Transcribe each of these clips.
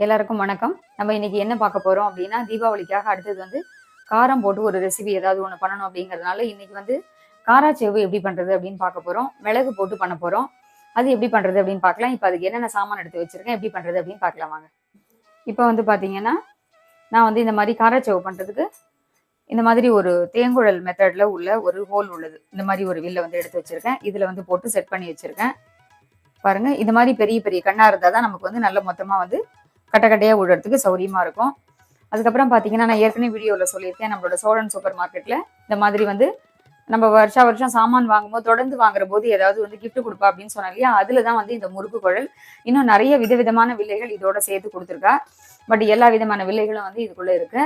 எல்லாருக்கும் வணக்கம். நம்ம இன்னைக்கு என்ன பார்க்க போறோம் அப்படின்னா தீபாவளிக்காக அடுத்தது வந்து காரம் போட்டு ஒரு ரெசிபி ஏதாவது ஒன்று பண்ணணும் அப்படிங்கிறதுனால இன்னைக்கு வந்து காராச்சேவு எப்படி பண்றது அப்படின்னு பார்க்க போறோம். மிளகு போட்டு பண்ண போறோம். அது எப்படி பண்றது அப்படின்னு பார்க்கலாம். இப்போ அதுக்கு என்னென்ன சாமான் எடுத்து வச்சிருக்கேன் எப்படி பண்றது அப்படின்னு பார்க்கலாம் வாங்க. இப்போ வந்து பார்த்தீங்கன்னா நான் வந்து இந்த மாதிரி காராச்சேவு பண்றதுக்கு இந்த மாதிரி ஒரு தேங்குழல் மெத்தட்ல உள்ள ஒரு ஹோல் உள்ளது. இந்த மாதிரி ஒரு வில்ல வந்து எடுத்து வச்சிருக்கேன். இதுல வந்து போட்டு செட் பண்ணி வச்சிருக்கேன். பாருங்க இந்த மாதிரி பெரிய பெரிய கண்ணா இருந்தால் தான் நமக்கு வந்து நல்ல மொத்தமா வந்து கட்ட கட்டையாக விடுறதுக்கு சௌரியமா இருக்கும். அதுக்கப்புறம் பார்த்தீங்கன்னா நான் ஏற்கனவே வீடியோவில் சொல்லியிருக்கேன் நம்மளோட சோழன் சூப்பர் மார்க்கெட்டில் இந்த மாதிரி வந்து நம்ம வருஷா வருஷம் சாமான் வாங்கும்போது தொடர்ந்து வாங்குற போது ஏதாவது வந்து கிஃப்ட் கொடுப்பா அப்படின்னு சொன்னா இல்லையா அதுல தான் வந்து இந்த முறுக்கு குழல். இன்னும் நிறைய விதவிதமான வில்லைகள் இதோட சேர்த்து கொடுத்துருக்கா. பட் எல்லா விதமான வில்லைகளும் வந்து இதுக்குள்ள இருக்கு.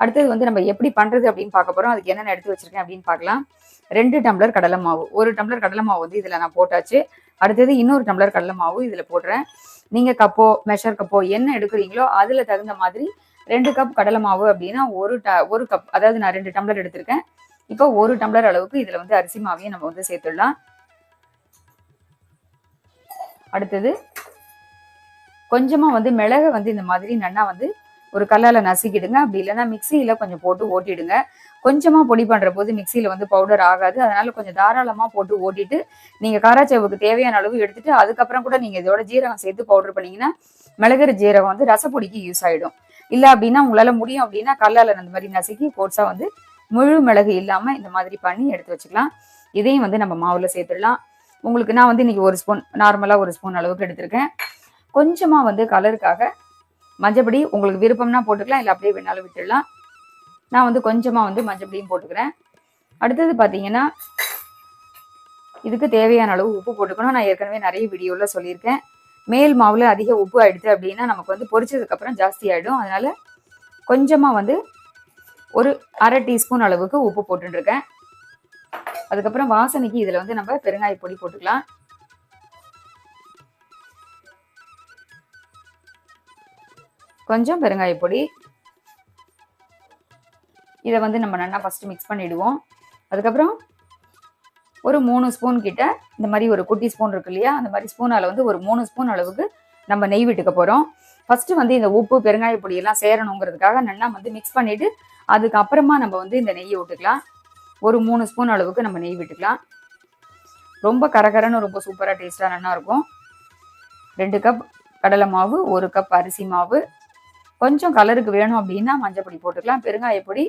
அடுத்தது வந்து நம்ம எப்படி பண்றது அப்படின்னு பார்க்க போறோம். அதுக்கு என்னென்ன எடுத்து வச்சிருக்கேன் அப்படின்னு பார்க்கலாம். ரெண்டு டம்ளர் கடலை மாவு. ஒரு டம்ளர் கடலை மாவு வந்து இதுல நான் போட்டாச்சு. அடுத்தது இன்னொரு டம்ளர் கடலை மாவு இதுல போடுறேன். நீங்க கப்போ மெஷர் கப்போ என்ன எடுக்கிறீங்களோ அதுல தகுந்த மாதிரி ரெண்டு கப் கடலை மாவு அப்படின்னா ஒரு ட ஒரு கப் அதாவது நான் ரெண்டு டம்ளர் எடுத்திருக்கேன். இப்போ ஒரு டம்ளர் அளவுக்கு இதுல வந்து அரிசி மாவையும் நம்ம வந்து சேர்த்துடலாம். அடுத்தது கொஞ்சமா வந்து மிளகை வந்து இந்த மாதிரி நன்னா வந்து ஒரு கல்லால நசுக்கிடுங்க. அப்படி இல்லைன்னா மிக்சியில கொஞ்சம் போட்டு ஓட்டிடுங்க. கொஞ்சமாக பொடி பண்ணுற போது மிக்சியில் வந்து பவுடர் ஆகாது. அதனால கொஞ்சம் தாராளமாக போட்டு ஓட்டிட்டு நீங்கள் காராச்சேவுக்கு தேவையான அளவு எடுத்துட்டு அதுக்கப்புறம் கூட நீங்கள் இதோட ஜீரகம் சேர்த்து பவுடர் பண்ணீங்கன்னா மிளகுற ஜீரகம் வந்து ரசப்பொடிக்கு யூஸ் ஆகிடும் இல்லை அப்படின்னா உங்களால் முடியும் அப்படின்னா கல்லால் அந்த மாதிரி நசுக்கி கோட்ஸா வந்து முழு மிளகு இல்லாமல் இந்த மாதிரி பண்ணி எடுத்து வச்சுக்கலாம். இதையும் வந்து நம்ம மாவில் சேர்த்துடலாம். உங்களுக்கு நான் வந்து இன்னைக்கு ஒரு ஸ்பூன் நார்மலாக ஒரு ஸ்பூன் அளவுக்கு எடுத்திருக்கேன். கொஞ்சமாக வந்து கலருக்காக மஞ்சப்படி உங்களுக்கு விருப்பம்னா போட்டுக்கலாம் இல்லை அப்படியே வேணாலும் விட்டுடலாம். நான் வந்து கொஞ்சமாக வந்து மஞ்சப்பொடியும் போட்டுக்கிறேன். அடுத்தது பார்த்தீங்கன்னா இதுக்கு தேவையான அளவு உப்பு போட்டுக்கணும். நான் ஏற்கனவே நிறைய வீடியோவில் சொல்லியிருக்கேன். மேல் மாவில் அதிக உப்பு ஆயிடுது அப்படின்னா நமக்கு வந்து பொரிச்சதுக்கப்புறம் ஜாஸ்தி ஆகிடும் அதனால் கொஞ்சமாக வந்து ஒரு அரை டீஸ்பூன் அளவுக்கு உப்பு போட்டுருக்கேன் அதுக்கப்புறம் வாசனைக்கு இதில் வந்து நம்ம பெருங்காய பொடி போட்டுக்கலாம். கொஞ்சம் பெருங்காய பொடி இதை வந்து நம்ம நல்லா ஃபஸ்ட்டு மிக்ஸ் பண்ணிவிடுவோம் அதுக்கப்புறம் ஒரு மூணு ஸ்பூன் கிட்ட இந்த மாதிரி ஒரு குட்டி ஸ்பூன் இருக்கு இல்லையா? அந்த மாதிரி ஸ்பூனால் வந்து ஒரு மூணு ஸ்பூன் அளவுக்கு நம்ம நெய் விட்டுக்க போகிறோம் ஃபஸ்ட்டு வந்து இந்த உப்பு பெருங்காய பொடி எல்லாம் சேரணுங்கிறதுக்காக நல்லா வந்து மிக்ஸ் பண்ணிவிட்டு அதுக்கப்புறமா நம்ம வந்து இந்த நெய்யை விட்டுக்கலாம். ஒரு மூணு ஸ்பூன் அளவுக்கு நம்ம நெய் விட்டுக்கலாம். ரொம்ப கரகரன்னு ரொம்ப சூப்பராக டேஸ்ட்டாக நல்லா இருக்கும். ரெண்டு கப் கடலை மாவு ஒரு கப் அரிசி மாவு. கொஞ்சம் கலருக்கு வேணும் அப்படின்னா மஞ்சள் பொடி போட்டுக்கலாம். பெருங்காய பொடி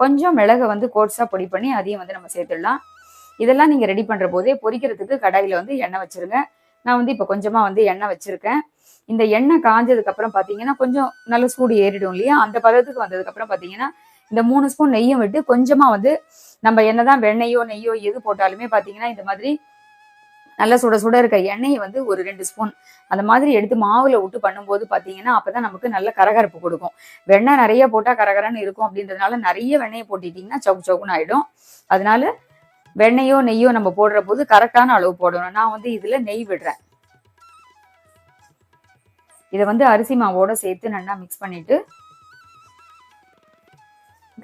கொஞ்சம் மிளகை வந்து கோட்ஸாக பொடி பண்ணி அதையும் வந்து நம்ம சேர்த்துடலாம். இதெல்லாம் நீங்கள் ரெடி பண்ணுற போதே பொரிக்கிறதுக்கு கடாயில் வந்து எண்ணெய் வச்சிருங்க. நான் வந்து இப்போ கொஞ்சமாக வந்து எண்ணெய் வச்சிருக்கேன். இந்த எண்ணெய் காஞ்சதுக்கப்புறம் பார்த்தீங்கன்னா கொஞ்சம் நல்ல சூடு ஏறிடும் இல்லையா? அந்த பதத்துக்கு வந்ததுக்கப்புறம் பார்த்தீங்கன்னா இந்த மூணு ஸ்பூன் நெய்யும் விட்டு கொஞ்சமாக வந்து நம்ம என்னதான் வெண்ணெயோ நெய்யோ எது போட்டாலுமே பார்த்தீங்கன்னா இந்த மாதிரி நல்ல சுட சுட இருக்க எண்ணெயை வந்து ஒரு ரெண்டு ஸ்பூன் அந்த மாதிரி எடுத்து மாவுல விட்டு பண்ணும்போது பார்த்தீங்கன்னா அப்பதான் நமக்கு நல்ல கரகரப்பு கொடுக்கும். வெண்ணெய் நிறைய போட்டால் கரகரன்னு இருக்கும் அப்படின்றதுனால நிறைய வெண்ணெயை போட்டுட்டீங்கன்னா சவுக்கு சவுக்குன்னு ஆயிடும். அதனால வெண்ணெயோ நெய்யோ நம்ம போடுற போது கரெக்டான அளவு போடணும். நான் வந்து இதுல நெய் விடுறேன். இதை வந்து அரிசி மாவோட சேர்த்து நல்லா மிக்ஸ் பண்ணிட்டு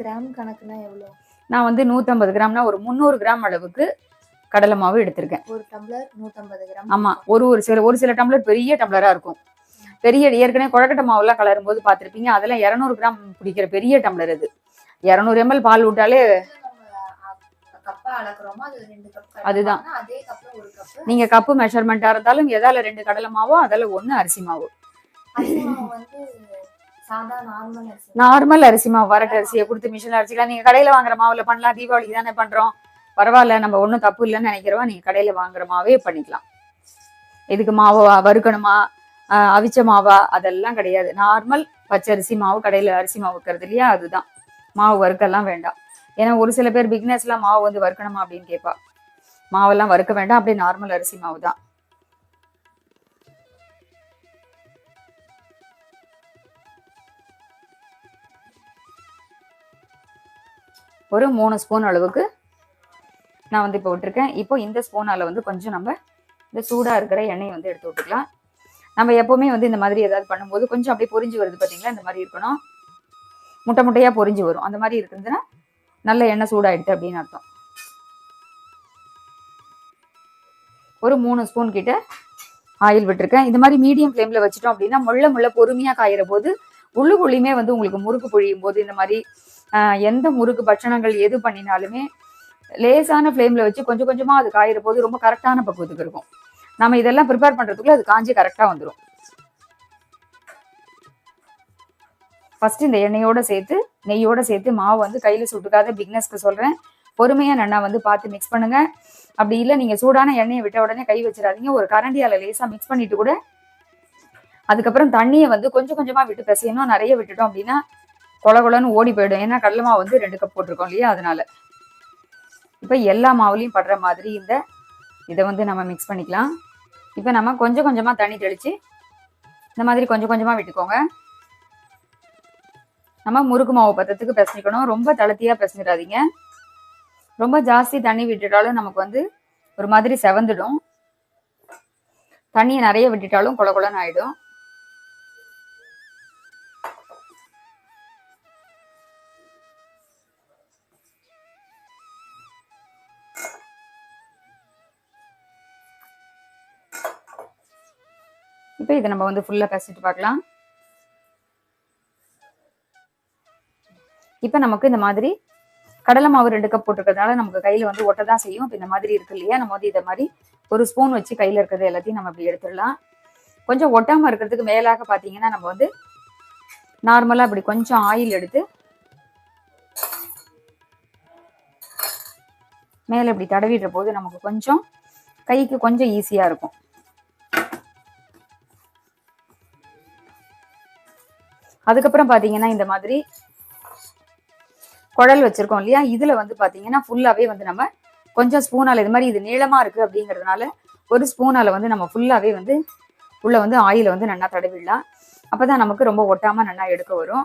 கிராம் கணக்குனா எவ்வளோ நான் வந்து நூற்றம்பது கிராம்னா ஒரு முந்நூறு கிராம் அளவுக்கு கடலை மாவு எடுத்திருக்கேன். ஒரு டம்ளர் நூற்றம்பது கிராம். ஆமா ஒரு ஒரு சில ஒரு சில டம்ளர் பெரிய டம்ளரா இருக்கும். பெரிய ஏற்கனவே கொழக்கட்டை மாவுலாம் கலரும் போது பார்த்துருப்பீங்க அதெல்லாம் இரநூறு கிராம் பிடிக்கிற பெரிய டம்ளர் அது. இரநூறு எம்எல் பால் விட்டாலே அதுதான். நீங்க கப்பு மெஷர்மெண்ட்டா இருந்தாலும் எதால ரெண்டு கடலை மாவோ அதில் ஒன்று அரிசி மாவு. நார்மல் அரிசி. மாவு வரட்டு அரிசியை கொடுத்து மிஷினில் அரிசிக்கலாம் நீங்க கடையில வாங்குற மாவுல பண்ணலாம் தீபாவளிக்கு தானே பண்றோம். பரவாயில்ல நம்ம ஒன்றும் தப்பு இல்லைன்னு நினைக்கிறோம் நீங்கள் கடையில வாங்குற மாவே பண்ணிக்கலாம். இதுக்கு மாவு வறுக்கணுமா? அவிச்ச மாவா? அதெல்லாம் கிடையாது. நார்மல் பச்சரிசி மாவு கடையில அரிசி மாவு இருக்கிறது இல்லையா? அதுதான். மாவு வறுக்கெல்லாம் வேண்டாம். ஏன்னா ஒரு சில பேர் பிக்னஸ்லாம் மாவு வந்து வறுக்கணுமா அப்படின்னு கேட்பா. மாவெல்லாம் வறுக்க வேண்டாம். அப்படியே நார்மல் அரிசி மாவு தான் ஒரு மூணு ஸ்பூன் அளவுக்கு நான் வந்து இப்போ விட்டுருக்கேன். இப்போ இந்த ஸ்பூனால் வந்து கொஞ்சம் நம்ம இந்த சூடாக இருக்கிற எண்ணெயை வந்து எடுத்து விட்டுக்கலாம் நம்ம எப்போவுமே வந்து இந்த மாதிரி ஏதாவது பண்ணும்போது கொஞ்சம் அப்படியே பொறிஞ்சு வருது பார்த்தீங்களா இந்த மாதிரி இருக்கணும். முட்டை முட்டையாக பொறிஞ்சு வரும். அந்த மாதிரி இருக்குதுன்னா நல்ல எண்ணெய் சூடாகிடுது அப்படின்னு அர்த்தம். ஒரு மூணு ஸ்பூன் கிட்ட ஆயில் விட்டுருக்கேன். இந்த மாதிரி மீடியம் ஃப்ளேமில் வச்சுட்டோம் அப்படின்னா முள்ள முள்ள பொறுமையாக காயிற போது உள்ளுக்குள்ளேயுமே வந்து உங்களுக்கு முறுக்கு பொழியும் போது இந்த மாதிரி எந்த முறுக்கு பட்சணங்கள் எது பண்ணினாலுமே லேசான ஃப்ளேம்ல வச்சு கொஞ்சம் கொஞ்சமா அது காயிற போது ரொம்ப கரெக்டான பக்குவத்துக்கு இருக்கும். நம்ம இதெல்லாம் ப்ரிப்பேர் பண்றதுக்குள்ள அது காஞ்சி கரெக்டா வந்துடும் ஃபஸ்ட்டு இந்த எண்ணெயோட சேர்த்து நெய்யோட சேர்த்து மாவு வந்து கையில சுட்டுக்காத பிக்னஸ்க்கு சொல்றேன். பொறுமையா நன்னா வந்து பார்த்து மிக்ஸ் பண்ணுங்க. அப்படி இல்லை நீங்க சூடான எண்ணெயை விட்ட உடனே கை வச்சிடாதீங்க. ஒரு கரண்டியால லேசாக மிக்ஸ் பண்ணிட்டு கூட அதுக்கப்புறம் தண்ணியை வந்து கொஞ்சம் கொஞ்சமா விட்டு பிசையணும். நிறைய விட்டுட்டோம் அப்படின்னா கொல கொலன்னு ஓடி போயிடும். ஏன்னா கடலை மாவு வந்து ரெண்டு கப் போட்டிருக்கோம் இல்லையா? அதனால. இப்போ எல்லா மாவுலையும் படுற மாதிரி இந்த இதை வந்து நம்ம மிக்ஸ் பண்ணிக்கலாம். இப்போ நம்ம கொஞ்சம் கொஞ்சமாக தண்ணி தெளித்து இந்த மாதிரி கொஞ்சம் கொஞ்சமாக விட்டுக்கோங்க. நம்ம முறுக்கு மாவு பத்தத்துக்கு பிசைக்கணும் ரொம்ப தளர்த்தியா பிசைஞ்சிடாதீங்க. ரொம்ப ஜாஸ்தி தண்ணி விட்டுட்டாலும் நமக்கு வந்து ஒரு மாதிரி செவந்துடும். தண்ணியை நிறைய விட்டுட்டாலும் கொல கொலன்னு ஆயிடும். இப்போ இதை நம்ம வந்து ஃபுல்லாக பேசிட்டு பார்க்கலாம் இப்போ நமக்கு இந்த மாதிரி கடலை மாவு ரெண்டு கப் போட்டிருக்கிறதுனால நமக்கு கையில் வந்து ஒட்ட தான் செய்யும். இப்போ இந்த மாதிரி இருக்கு இல்லையா? நம்ம வந்து இதை மாதிரி ஒரு ஸ்பூன் வச்சு கையில் இருக்கிறது எல்லாத்தையும் நம்ம இப்படி எடுத்துடலாம். கொஞ்சம் ஒட்டாமல் இருக்கிறதுக்கு மேலாக பார்த்தீங்கன்னா நம்ம வந்து நார்மலாக இப்படி கொஞ்சம் ஆயில் எடுத்து மேலே இப்படி தடவிடுற போது நமக்கு கொஞ்சம் கைக்கு கொஞ்சம் ஈஸியாக இருக்கும். அதுக்கப்புறம் பார்த்தீங்கன்னா இந்த மாதிரி குழல் வச்சிருக்கோம் இல்லையா? இதுல வந்து பாத்தீங்கன்னா ஃபுல்லாவே வந்து நம்ம கொஞ்சம் ஸ்பூனால் இது மாதிரி இது நீளமா இருக்கு அப்படிங்கறதுனால ஒரு ஸ்பூனால் வந்து நம்ம ஃபுல்லாகவே வந்து உள்ள வந்து ஆயில வந்து நல்லா தடவிடலாம். அப்பதான் நமக்கு ரொம்ப ஒட்டாம நல்லா எடுக்க வரும்.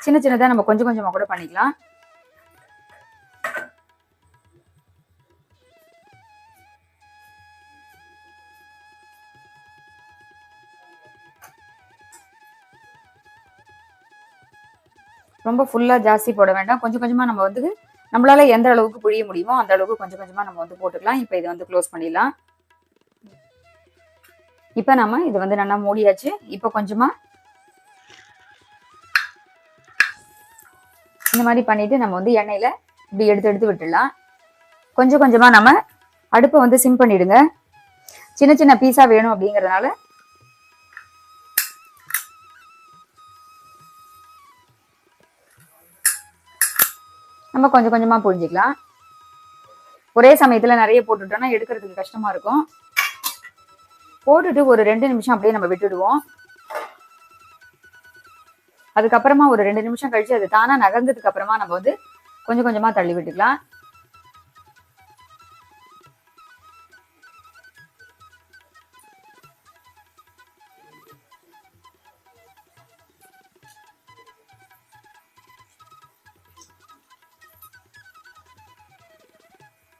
சின்ன சின்னதாக நம்ம கொஞ்சம் கொஞ்சமாக கூட பண்ணிக்கலாம். ரொம்ப ஃபுல்லா ஜாஸ்தி போட வேண்டாம். கொஞ்சம் கொஞ்சமாக நம்ம வந்து நம்மளால எந்த அளவுக்கு புழிய முடியுமோ அந்த அளவுக்கு கொஞ்சம் கொஞ்சமாக நம்ம வந்து போட்டுக்கலாம். இப்போ இதை வந்து க்ளோஸ் பண்ணிடலாம். இப்போ நம்ம இது வந்து நல்லா மூடியாச்சு. இப்போ கொஞ்சமாக இந்த மாதிரி பண்ணிட்டு நம்ம வந்து எண்ணெயில் இப்படி எடுத்து எடுத்து விட்டுடலாம். கொஞ்சம் கொஞ்சமாக நம்ம அடுப்பை வந்து சிம் பண்ணிடுங்க. சின்ன சின்ன பீஸாக வேணும் அப்படிங்கிறதுனால நம்ம கொஞ்சம் கொஞ்சமாக புரிஞ்சுக்கலாம். ஒரே சமயத்தில் நிறைய போட்டுட்டோம்னா எடுக்கிறதுக்கு கஷ்டமா இருக்கும். போட்டுட்டு ஒரு ரெண்டு நிமிஷம் அப்படியே நம்ம விட்டுடுவோம். அதுக்கப்புறமா ஒரு ரெண்டு நிமிஷம் கழிச்சு அது தானாக நகர்ந்ததுக்கு அப்புறமா நம்ம வந்து கொஞ்சம் கொஞ்சமா தள்ளி விட்டுக்கலாம்.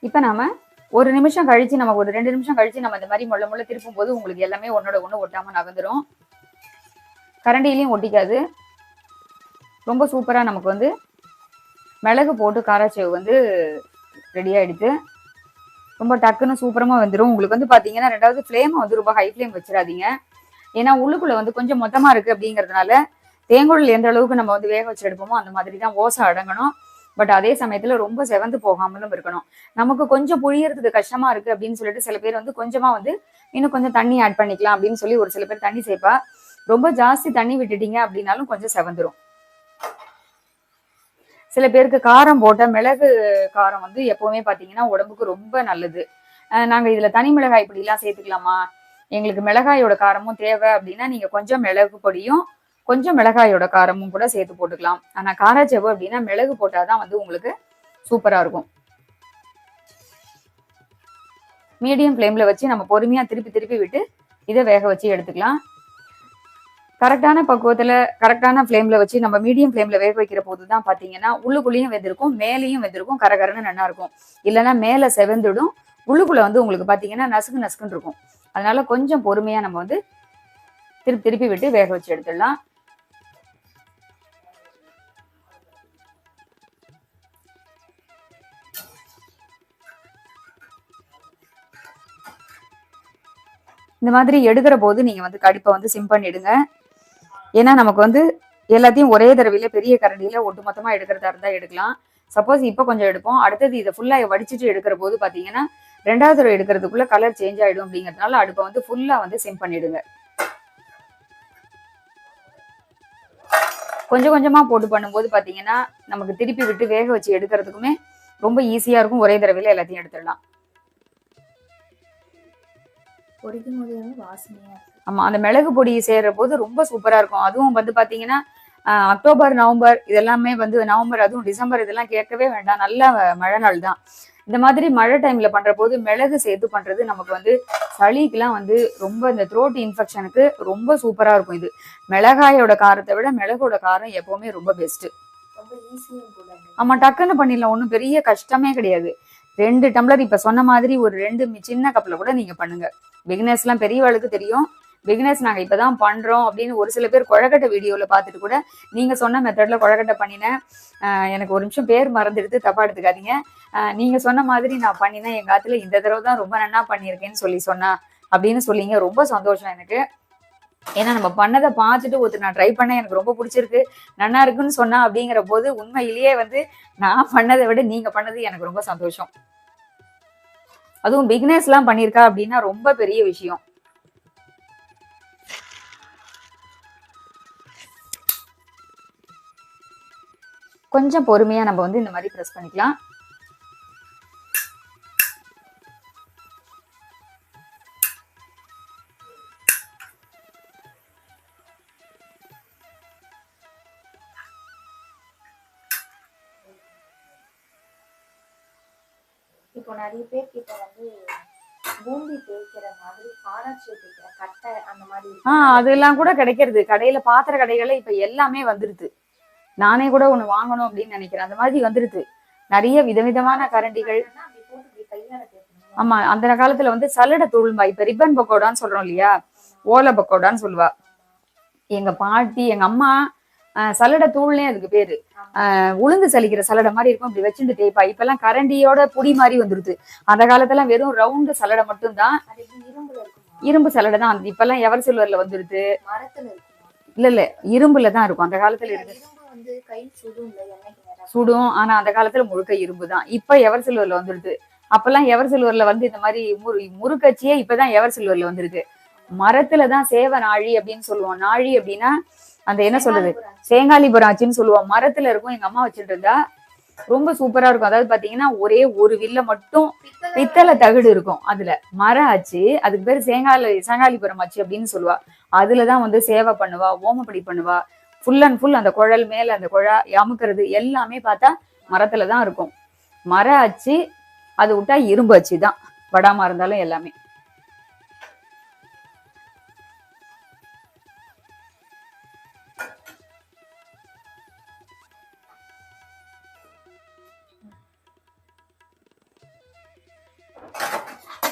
இப்ப நாம ஒரு நிமிஷம் கழிச்சு நம்ம ஒரு ரெண்டு நிமிஷம் கழிச்சு நம்ம இந்த மாதிரி முள்ள முள்ள திருப்பும் போது உங்களுக்கு எல்லாமே ஒன்னோட ஒன்று ஒட்டாம நகர்ந்துரும். கரண்டிலையும் ஒட்டிக்காது. ரொம்ப சூப்பரா நமக்கு வந்து மிளகு போட்டு காராச்சேவு வந்து ரெடி ஆயிடுது. ரொம்ப டக்குன்னு சூப்பரமா வந்துடும் உங்களுக்கு வந்து பாத்தீங்கன்னா ரெண்டாவது ஃப்ளேமை வந்து ரொம்ப ஹை ஃப்ளேம் வச்சிடாதீங்க. ஏன்னா உள்ளுக்குள்ள வந்து கொஞ்சம் மொத்தமா இருக்கு அப்படிங்கறதுனால தேங்குழல் எந்த அளவுக்கு நம்ம வந்து வேக வச்சு எடுப்போமோ அந்த மாதிரி தான் ஓசை அடங்கணும். பட் அதே சமயத்துல ரொம்ப செவந்து போகாமலும் இருக்கணும். நமக்கு கொஞ்சம் புழியறதுக்கு கஷ்டமா இருக்கு அப்படின்னு சொல்லிட்டு சில பேர் வந்து கொஞ்சமா வந்து இன்னும் கொஞ்சம் தண்ணி ஆட் பண்ணிக்கலாம் அப்படின்னு சொல்லி ஒரு சில பேர் தண்ணி சேர்ப்பா ரொம்ப ஜாஸ்தி தண்ணி விட்டுட்டீங்க அப்படின்னாலும் கொஞ்சம் செவந்துரும். சில பேருக்கு காரம் போட்ட மிளகு காரம் வந்து எப்பவுமே பாத்தீங்கன்னா உடம்புக்கு ரொம்ப நல்லது. நாங்க இதுல தனி மிளகாய் பொடி எல்லாம் சேர்த்துக்கலாமா? எங்களுக்கு மிளகாயோட காரமும் தேவை அப்படின்னா நீங்க கொஞ்சம் மிளகு பொடியும் கொஞ்சம் மிளகாயோட காரமும் கூட சேர்த்து போட்டுக்கலாம். ஆனா காராச்செவு அப்படின்னா மிளகு போட்டாதான் வந்து உங்களுக்கு சூப்பரா இருக்கும். மீடியம் ஃப்ளேம்ல வச்சு நம்ம பொறுமையா திருப்பி திருப்பி விட்டு இதை வேக வச்சு எடுத்துக்கலாம். கரெக்டான பக்குவத்துல கரெக்டான ஃப்ளேம்ல வச்சு நம்ம மீடியம் ஃப்ளேம்ல வேக வைக்கிற போது தான் பாத்தீங்கன்னா உள்ளுக்குள்ளேயும் வெந்திருக்கும் மேலேயும் வெந்திருக்கும் கரகரன்னு நல்லா இருக்கும். இல்லைன்னா மேல செவந்துடும் உள்ளுக்குள்ள வந்து உங்களுக்கு பாத்தீங்கன்னா நசுக்கு நசுக்குன்னு இருக்கும். அதனால கொஞ்சம் பொறுமையா நம்ம வந்து திருப்பி திருப்பி விட்டு வேக வச்சு எடுத்துடலாம். இந்த மாதிரி எடுக்கிற போது நீங்க வந்து கடுப்பை வந்து சிம் பண்ணிடுங்க. ஏன்னா நமக்கு வந்து எல்லாத்தையும் ஒரே தடவையில பெரிய கரண்டியில ஒட்டுமொத்தமாக எடுக்கிறதா இருந்தா எடுக்கலாம். சப்போஸ் இப்போ கொஞ்சம் எடுப்போம். அடுத்தது இதை ஃபுல்லா வடிச்சிட்டு எடுக்கிற போது பாத்தீங்கன்னா ரெண்டாவது தடவை எடுக்கிறதுக்குள்ள கலர் சேஞ்ச் ஆயிடும் அப்படிங்கறதுனால அடுப்பை வந்து ஃபுல்லா வந்து சிம் பண்ணிடுங்க. கொஞ்சம் கொஞ்சமா போட்டு பண்ணும்போது பாத்தீங்கன்னா நமக்கு திருப்பி விட்டு வேக வச்சு எடுக்கிறதுக்குமே ரொம்ப ஈஸியா இருக்கும். ஒரே தடவையில எல்லாத்தையும் எடுத்துடலாம். பொரிக்கும் போது வாசனையா ஆமா அந்த மிளகு பொடி சேர்ற போது ரொம்ப சூப்பரா இருக்கும். அதுவும் வந்து பாத்தீங்கன்னா அக்டோபர் நவம்பர் இதெல்லாமே வந்து நவம்பர் அதுவும் டிசம்பர் இதெல்லாம் கேட்கவே வேண்டாம். நல்ல மழை நாள் தான் இந்த மாதிரி மழை டைம்ல பண்ற போது மிளகு சேர்த்து பண்றது நமக்கு வந்து சளிக்கெல்லாம் வந்து ரொம்ப இந்த த்ரோட் இன்ஃபெக்ஷனுக்கு ரொம்ப சூப்பரா இருக்கும் இது. மிளகாயோட காரத்தை விட மிளகோட காரம் எப்பவுமே ரொம்ப பெஸ்ட். ஆமா டக்குன்னு பண்ணிடலாம். ஒன்றும் பெரிய கஷ்டமே கிடையாது. ரெண்டு டம்ளர் இப்ப சொன்ன மாதிரி ஒரு ரெண்டு சின்ன கப்ல கூட நீங்க பண்ணுங்க. பிகினர்ஸ்லாம் பெரியவாளுக்கு தெரியும். பிகினர்ஸ் நாங்க இப்பதான் பண்றோம் அப்படின்னு ஒரு சில பேர் குழக்கட்டை வீடியோல பார்த்துட்டு கூட நீங்க சொன்ன மெத்தட்ல குழக்கட்டை பண்ணினேன் எனக்கு ஒரு நிமிஷம் பேர் மறந்துடுத்து தப்பா எடுத்துக்காதீங்க. நீங்கள் நீங்க சொன்ன மாதிரி நான் பண்ணினேன். எங்க ஆத்துல இந்த தடவை தான் ரொம்ப நன்னா பண்ணியிருக்கேன்னு சொல்லி சொன்னா அப்படின்னு சொல்லிங்க. ரொம்ப சந்தோஷம் எனக்கு. ஏன்னா நம்ம பண்ணதை பார்த்துட்டு ஒருத்தர் நான் ட்ரை பண்ணேன். எனக்கு ரொம்ப பிடிச்சிருக்கு. நன்னா இருக்குன்னு சொன்னா அப்படிங்கிற போது உண்மையிலேயே வந்து நான் பண்ணதை விட நீங்க பண்ணது எனக்கு ரொம்ப சந்தோஷம். அதுவும் பிகினர்ஸ் எல்லாம் பண்ணிருக்கா அப்படின்னா ரொம்ப பெரிய விஷயம். கொஞ்சம் பொறுமையா நம்ம வந்து இந்த மாதிரி ப்ரெஸ் பண்ணிக்கலாம். இப்போ நிறைய பேர் கிட்ட வந்து பூந்தி தேய்க்கிற மாதிரி காராச்சி தேய்க்கிற கட்டை அந்த மாதிரி. ஆஹ் அதெல்லாம் கூட கிடைக்கிறது. கடையில பாத்திர கடைகள்ல இப்ப எல்லாமே வந்துருது. நானே கூட ஒண்ணு வாங்கணும் அப்படின்னு நினைக்கிறேன். அந்த மாதிரி வந்துருது. நிறைய விதவிதமான கரண்டிகள். ஆமா அந்த காலத்துல வந்து சல்லடை தூள்பா இப்ப ரிப்பன் பக்கோடான்னு சொல்றோம் இல்லையா? ஓலை பக்கோடான்னு சொல்லுவா. எங்க பாட்டி எங்க அம்மா சல்லடை தூள்னே அதுக்கு பேரு. உளுந்து சலிக்கிற சல்லடை மாதிரி இருக்கும். இப்படி வச்சுட்டு தேய்ப்பா இப்பெல்லாம் கரண்டியோட புடி மாதிரி வந்துருது. அந்த காலத்துல வெறும் ரவுண்டு சல்லடை மட்டும்தான். இரும்பு சல்லடை தான். இப்பெல்லாம் எவர் சில்வர்ல வந்துருது இல்ல இல்ல. இரும்புல தான் இருக்கும். அந்த காலத்துல இருக்கு சுடும் ஆனா அந்த காலத்துல முழுக்க இரும்பு தான். இப்ப எவர் சில்வர்ல வந்துருது. அப்பெல்லாம் எவர் சில்வர்ல வந்து இந்த மாதிரி முரு முறுக்கச்சியே இப்பதான் எவர் சில்வர்ல வந்திருக்கு மரத்துல தான் சேவ நாழி அப்படின்னு சொல்லுவோம். நாழி அப்படின்னா அந்த என்ன சொல்றது? சேங்காலிபுரம் ஆச்சுன்னு சொல்லுவோம். மரத்துல இருக்கும். எங்க அம்மா வச்சுட்டு இருந்தா ரொம்ப சூப்பரா இருக்கும். அதாவது பாத்தீங்கன்னா ஒரே ஒரு வில்ல மட்டும் பித்தளை தகடு இருக்கும் அதுல. மரம் ஆச்சு. அதுக்கு பேர் சேங்காலி சேங்காலிபுரம் ஆச்சு அப்படின்னு சொல்லுவா. அதுலதான் வந்து சேவை பண்ணுவா ஓமப்படி பண்ணுவா. ஃபுல் அண்ட் ஃபுல் அந்த குழல் மேல அந்த குழா அமுக்கிறது எல்லாமே பார்த்தா மரத்துல தான் இருக்கும். மரம் ஆச்சு. அது விட்டா இரும்பு அச்சு தான் இருந்தாலும் எல்லாமே.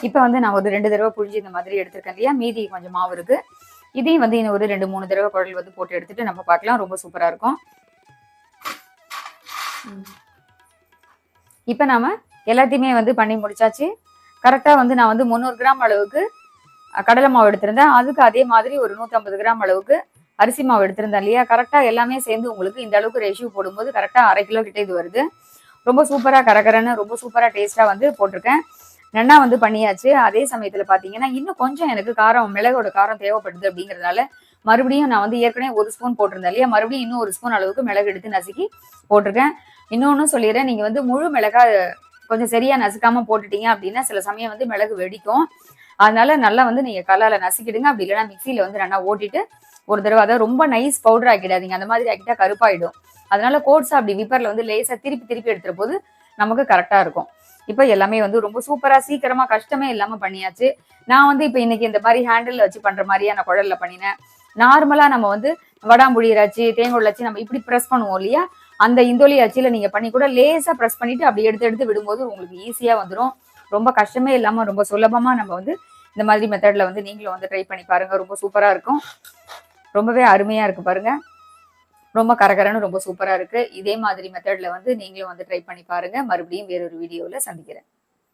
இப்போ வந்து நான் ஒரு ரெண்டு தடவை புழிஞ்சு இந்த மாதிரி எடுத்திருக்கேன் இல்லையா? மீதி கொஞ்சம் மாவு இருக்கு. இதையும் வந்து இன்னும் ஒரு ரெண்டு மூணு தடவை குழல் வந்து போட்டு எடுத்துட்டு நம்ம பார்க்கலாம். ரொம்ப சூப்பரா இருக்கும். இப்போ நாம எல்லாத்தையுமே வந்து பண்ணி முடிச்சாச்சு. கரெக்டா வந்து நான் வந்து முந்நூறு கிராம் அளவுக்கு கடலை மாவு எடுத்திருந்தேன். அதுக்கு அதே மாதிரி ஒரு 150 கிராம் அளவுக்கு அரிசி மாவு எடுத்திருந்தேன் இல்லையா? கரெக்டா எல்லாமே சேர்ந்து உங்களுக்கு இந்த அளவுக்கு ரேஷியோ போடும்போது கரெக்டா அரை கிலோ கிட்டே இது வருது. ரொம்ப சூப்பரா கரகரன்னு ரொம்ப சூப்பரா டேஸ்டா வந்து போட்டிருக்கேன். நன்னா வந்து பண்ணியாச்சு. அதே சமயத்துல பாத்தீங்கன்னா இன்னும் கொஞ்சம் எனக்கு காரம் மிளகோட காரம் தேவைப்படுது அப்படிங்கறதுனால மறுபடியும் நான் வந்து ஏற்கனவே ஒரு ஸ்பூன் போட்டிருந்தேன் இல்லையா? மறுபடியும் இன்னும் ஒரு ஸ்பூன் அளவுக்கு மிளகு எடுத்து நசுக்கி போட்டிருக்கேன். இன்னொன்னு சொல்லிடுறேன் நீங்க வந்து முழு மிளகா கொஞ்சம் சரியா நசுக்காம போட்டுட்டீங்க அப்படின்னா சில சமயம் வந்து மிளகு வெடிக்கும். அதனால நல்லா வந்து நீங்க கல்லால நசுக்கிடுங்க. அப்படி இல்லைன்னா மிக்சியில வந்து நல்லா ஓட்டிட்டு ஒரு தடவை அதை ரொம்ப நைஸ் பவுடர் ஆக்கிடாதீங்க. அந்த மாதிரி ஆக்கிட்டா கருப்பாயிடும். அதனால கோட்ஸ் அப்படி விப்பர்ல வந்து லேசா திருப்பி திருப்பி எடுத்துற போது நமக்கு கரெக்டா இருக்கும். இப்போ எல்லாமே வந்து ரொம்ப சூப்பரா சீக்கிரமா கஷ்டமே இல்லாம பண்ணியாச்சு. நான் வந்து இப்போ இன்னைக்கு இந்த மாதிரி ஹேண்டில் வச்சு பண்ற மாதிரியான குழல்ல பண்ணினேன். நார்மலா நம்ம வந்து வடாம்புழியராச்சு அச்சு அச்சு நம்ம இப்படி ப்ரெஸ் பண்ணுவோம் இல்லையா? அந்த இந்தோலி அச்சில நீங்க பண்ணி கூட லேசா ப்ரெஸ் பண்ணிட்டு அப்படி எடுத்து எடுத்து விடும்போது உங்களுக்கு ஈஸியா வந்துடும் ரொம்ப கஷ்டமே இல்லாம ரொம்ப சுலபமா நம்ம வந்து இந்த மாதிரி மெத்தட்ல வந்து நீங்களும் வந்து ட்ரை பண்ணி பாருங்க. ரொம்ப சூப்பரா இருக்கும். ரொம்பவே அருமையா இருக்கு பாருங்க. ரொம்ப கரகரன்னு ரொம்ப சூப்பரா இருக்கு. இதே மாதிரி மெத்தட்ல வந்து நீங்களும் வந்து ட்ரை பண்ணி பாருங்க. மறுபடியும் வேறொரு வீடியோல சந்திக்கிறேன்.